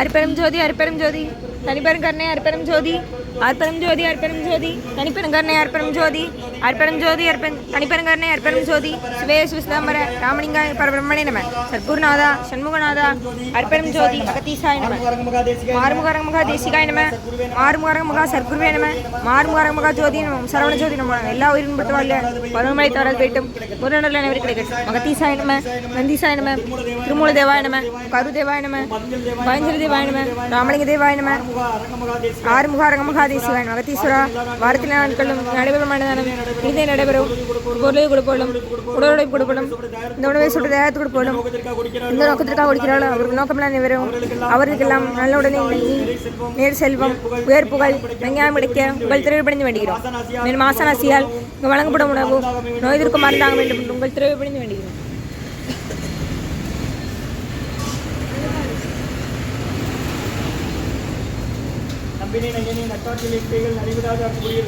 அருப்பெரும் ஜோதி அருப்பெரும் ஜோதி தனிப்பெரும் கருணை அருப்பெரும் ஜோதி அற்பெரும் ஜோதி அற்பெரும் ஜோதி தனிப்பெரும் கருணை அற்பெரும் ஜோதி அற்பெரும் ஜோதி அற்பெரும் தனிப்பெரும் கருணை அற்பெரும் ஜோதி சிவே சிவசிதம்பர ராமலிங்காய பரபிரம்மணே நம. சத்குருநாதா சண்முகநாதா அற்பெரும் ஜோதி அகத்தீசாய நம. மாறுமுகரங்க மகா தேசிகாய நம. மாறுமுகரங்க மகா சர்க்குருவே நம. மாறுமுகரங்க மகா ஜோதி நம. சரவண ஜோதி நம. எல்லா உயிரும் பட்டு வாழ்க பருவமழை தவறால் போயிட்டும் முருகனில் அனைவரும் கிடைக்கட்டும். மகதீசாய நம நந்திசாய நம திருமூல தேவாய நம கரு தேவாய நம. பயஞ்சலி தேவாய நம ராமலிங்க தேவாய நம ஆறுமுக அரங்கமுக தேசிவாய நம அகத்தீஸ்வரா வாரத்தில் நாட்களும் நடைபெறும் மனதானம் இதை நடைபெறும். பொருளை கொடுப்போலும் உடலுடை கொடுப்போலும் இந்த உணவை சுட்டு தேகத்து கொடுப்போலும் இந்த நோக்கத்திற்காக கொடுக்கிறாளோ அவருக்கு நோக்கமெல்லாம் நிவரும் அவர்களுக்கெல்லாம் நல்ல உடனே நேர் செல்வம் உயர் புகழ் வெங்காயம் கிடைக்க உங்கள் திரைப்படைந்து வேண்டுகிறோம். மேலும் ஆசனாசியால் வழங்கப்படும் உணவு நோய் எதிர்க்கும் மருந்தாக வேண்டும் என்று உங்கள் திரைப்படைந்து வேண்டுகிறோம். நம்பினை நயனி நட்டாற்றில் இட்டைகள் நடைபெறாத அற்புரிய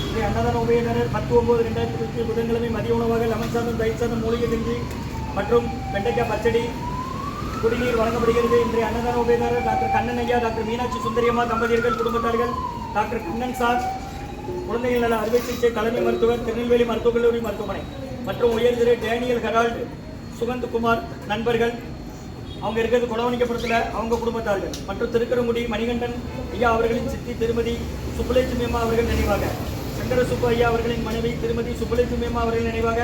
இன்றைய அன்னதான உபயனர் பத்து ஒன்பது ரெண்டாயிரத்தி இருபத்தி புதன்கிழமை மதிய உணவாக லெமன் சாதம் தயிர் சாதம் மூலிகை கஞ்சி மற்றும் வெண்டைக்காய் பச்சடி குடிநீர் வழங்கப்படுகிறது. இன்றைய அன்னதான உபயனர் டாக்டர் கண்ணன் ஐயா டாக்டர் மீனாட்சி சுந்தரியம்மா தம்பதியர்கள் குடும்பத்தார்கள் டாக்டர் கண்ணன் சார் குழந்தைகள் நல அறுவை சிகிச்சை தலைமை மருத்துவர் திருநெல்வேலி மருத்துவக் கல்லூரி மருத்துவமனை மற்றும் உயர்திரு டேனியல் ஹெரால்டு சுகந்த் குமார் நண்பர்கள் அவங்க இருக்கிறது குளவணிக்கப்புறத்தில் அவங்க குடும்பத்தார்கள். மற்றும் திருக்கரங்குடி மணிகண்டன் ஐயா அவர்களின் சித்தி திருமதி சுப்புலட்சுமி அம்மா அவர்கள் நினைவாக. சங்கர சுப்பு ஐயா அவர்களின் மனைவி திருமதி சுப்புலட்சுமி அம்மா அவர்கள் நினைவாக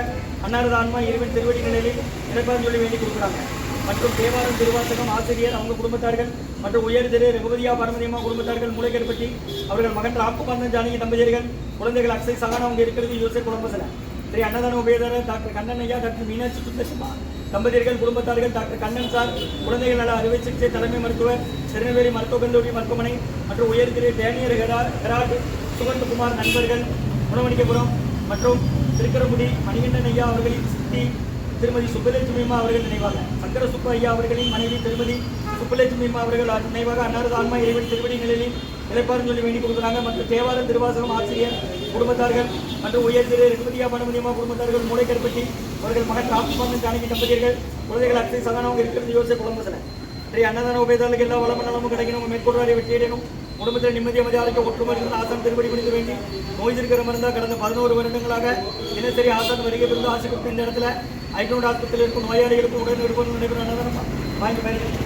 அன்னாரது ஆன்மா இறைவன் திருவடி நிலையில் இறப்பான்னு சொல்லி வேண்டி கொடுக்குறாங்க. மற்றும் தேவாரம் திருவாசகம் ஆசிரியர் அவங்க குடும்பத்தார்கள் மற்றும் உயர் திரு ரகுபதியா பரமதியம்மா குடும்பத்தார்கள் மூளைக்கருப்பட்டி அவர்கள் மகன் ராம்குமாரன் ஜானகி தம்பதியர்கள் குழந்தைகள் அக்ஷய் சகான் அவங்க இருக்கிறது யோசை குழம்பசில ஸ்ரீ அன்னதான உபயதாரர் டாக்டர் கண்ணன் ஐயா டாக்டர் மீனாட்சி சுந்தரசிம்மா. தம்பதியர்கள் குடும்பத்தார்கள் டாக்டர் கண்ணன் சார் குழந்தைகள் நல அறுவை சிகிச்சை தலைமை மருத்துவர் திருநெல்வேலி மருத்துவக் கல்லூரி மருத்துவமனை மற்றும் உயர்திரு டேனியர் ஹெரா ஹெராட் சுகந்தகுமார் நண்பர்கள் உணவணிக்கபுரம் மற்றும் திருக்கரங்குடி மணிகண்டன் ஐயா அவர்களின் சித்தி திருமதி சுப்பலட்சுமி அவர்கள் நினைவாக. சக்கர சுப்பு ஐயா அவர்களின் மனைவி திருமதி சுப்பலட்சுமி அம்மா அவர்கள் நினைவாக அன்னாரது ஆன்மா இறைவன் திருவடி நிலையில் நிலைப்பாருன்னு சொல்லி வேண்டி கொடுக்குறாங்க. மற்றும் தேவாரம் திருவாசகம் ஆசிரியர் குடும்பத்தார்கள் மற்றும் உயர் திரு ரெகுமதியா பணமதியம்மா குடும்பத்தார்கள் மூளை கருப்பட்டி அவர்கள் மகன் ராம்குமாரன் ஜானகி தம்பதியர்கள் குழந்தைகள் அக்ஷய் சகானவங்க இருக்கிறது யோசிச்சு குழம்புசன ஸ்ரீ அன்னதான உபயதாளுக்கு எல்லா வளம நலமும் கிடைக்கணும். மேற்கொள்வாரை வெற்றியடையணும் குடும்பத்தில் நிம்மதி அமைதியாக ஒற்றுமை இருந்து ஆசான் திருப்படி பிடிக்க வேண்டி நோய் இருக்கிற மருந்தா கடந்த பதினோரு வருடங்களாக தினசரி ஆசான் வருகை இருந்து ஆசை கொடுத்த இந்த இடத்துல ஐநூறு ஆஸ்பத்திரியில் இருக்கும் நோயாளிகளுக்கு உடல் நிருபம் நடைபெறும் அன்னதானம். வாங்கி பயன்படுத்தி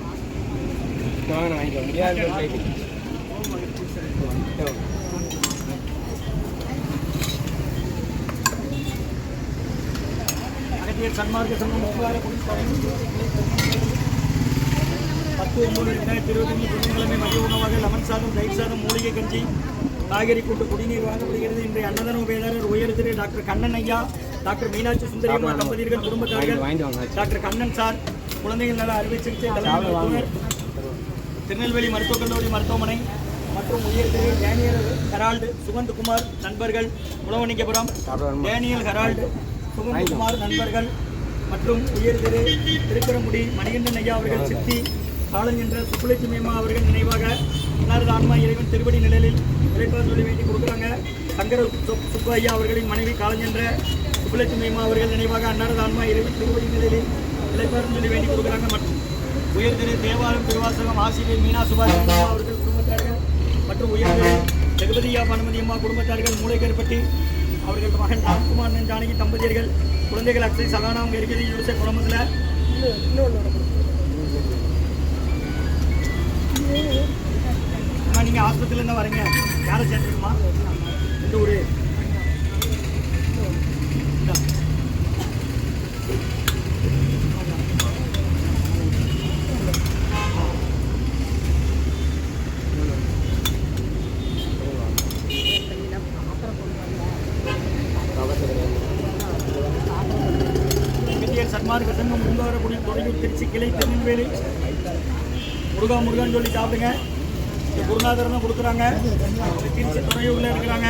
வாங்க வாங்கிக்கலாம் முடியாது சன்மார்க்க சங்கம் பத்து ஒன்பது ரெண்டாயிரத்தி இருபத்தஞ்சு புதன்கிழமை மதிய உணவாக லெமன் சாதம் தயிர் சாதம் மூலிகை கஞ்சி காய்கறி கூட்டு குடிநீர் வழங்கப்படுகிறது இன்றைய அன்னதான உபயதாரர் உயர் திரு டாக்டர் கண்ணன் ஐயா டாக்டர் மீனாட்சி சுந்தரியம்மா தம்பதியர்கள் குடும்பத்தார்கள் டாக்டர் கண்ணன் சார் குழந்தைகள் நல அறுவை சிகிச்சை மருத்துவர் திருநெல்வேலி மருத்துவக் கல்லூரி மருத்துவமனை மற்றும் உயர் திரு டேனியல் ஹெரால்டு சுகந்த் குமார் நண்பர்கள் உளவணிக்கபுரம் டேனியல் ஹெரால்டு சுகந்த் குமார் நண்பர்கள் மற்றும் உயர் திரு திருக்கரங்குடி மணிகண்டன் ஐயா அவர்கள் சித்தி காலம் என்ற சுப்புலட்சுமி அம்மா அவர்கள் நினைவாக அன்னாரது ஆன்மா இறைவன் திருவடி நிழலில் இறைப்பார் சொல்லி வேண்டி கொடுக்குறாங்க. சங்கர சுப்பு ஐயா அவர்களின் மனைவி காலம் என்ற சுப்புலட்சுமி அம்மா அவர்கள் நினைவாக அன்னாரது ஆன்மா இறைவன் திருவடி நிழலில் இறைப்பார் சொல்லி வேண்டி கொடுக்குறாங்க. மற்றும் உயர் திரு தேவாரம் திருவாசகம் ஆசிரியர் மீனா சுபாஷ் அவர்கள் குடும்பத்தார்கள் மற்றும் உயர்திரு ஜெகபதியா பனுமதி அம்மா குடும்பத்தார்கள் மூளைக்கேற்பட்டி அவர்கள் மகன் ராம்குமார் ஜானகி தம்பதியர்கள் குழந்தைகள் அக்ஷய் சலானா அவங்க இருக்கிறது யூசே குழம்புல நீங்கள் நீங்கள் ஆஸ்பத்திரியிலேருந்து வரீங்க. யாரை சேர்த்துக்குமா இந்த ஒரு இந்தியன் சங்கம் முன்வரக்கூடிய தொழில் திருச்சி கிளை திருநெல்வேலி. முருகா முருகான்னு சொல்லி சாப்பிடுங்க. இது குருநாதர் தான் கொடுக்குறாங்க. திருச்சி துறையூரில் இருக்கிறாங்க.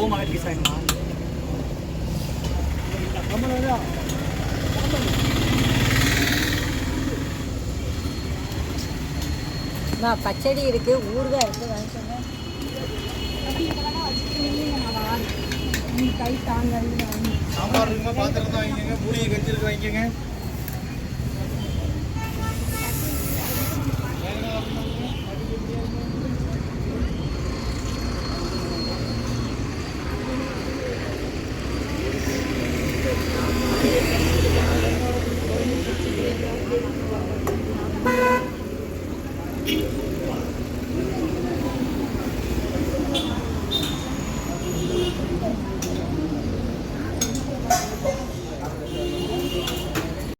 ஓம் அகத்தி சாயமா பச்சடி இருக்கு. ஊறுகாய் இருக்கு. வாங்கிக்கோங்க கை தாங்க சாம்பார் இருக்குமா பாத்திரம் தான் வாங்கிக்கோங்க பூரியை